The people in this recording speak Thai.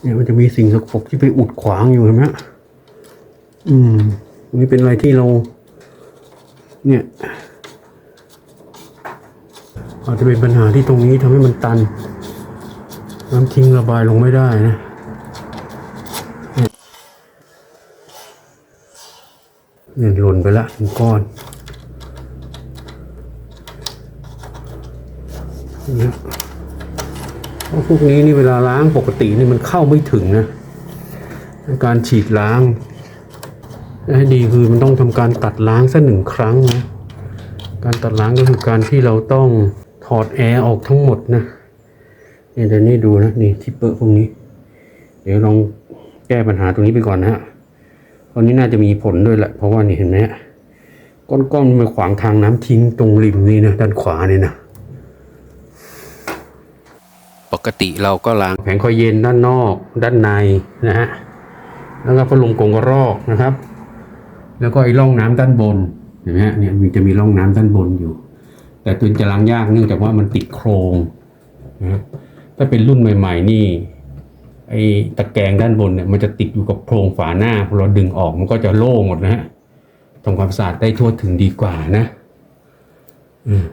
เนี่ยมันจะมีสิ่งสกปรกที่ไปอุดขวางอยู่เห็นไหมอืมอันนี่เป็นอะไรที่เรา เนี่ยอาจจะเป็นปัญหาที่ตรงนี้ทำให้มันตัน น้ำทิ้งระบายลงไม่ได้นะเนี่ยหล่นไปละเป็นก้อนเนี่ย พวกนี้นี่เวลาล้างปกตินี่มันเข้าไม่ถึงนะ การฉีดล้างให้ดีคือมันต้องทำการตัดล้างสักหนึ่งครั้งนะ การตัดล้างก็คือการที่เราต้องถอดแอร์ออกทั้งหมดนะนี่เดี๋ยวนี้ดูนะนี่ที่เปิดพวกนี้ เดี๋ยวลองแก้ปัญหาตรงนี้ไปก่อนนะฮะตอนนี้น่าจะมีผลด้วยแหละ เพราะว่านี่เห็นไหมฮะก้อนๆมันขวางทางน้ำทิ้งตรงริมนี่นะด้านขวานี่นะ ปกติเราก็ล้างแผงคอยเย็นด้านนอก ด้านในนะฮะแล้วก็พัดลมกรงกระรอกนะครับ แล้วก็ไอ้ร่องน้ำด้านบนเห็นไหมฮะเนี่ยมันจะมีร่องน้ำด้านบนอยู่ แต่ตัวจะล้างยากเนื่องจากว่ามันติดโครงนะถ้าเป็นรุ่นใหม่ ๆ นี่ไอ้ตะแกรงด้านบนเนี่ยมันจะติดอยู่กับโครงฝาหน้าพอเราดึงออกมันก็จะโล่งหมดนะฮะทำความสะอาดได้ทั่วถึงดีกว่านะ อืม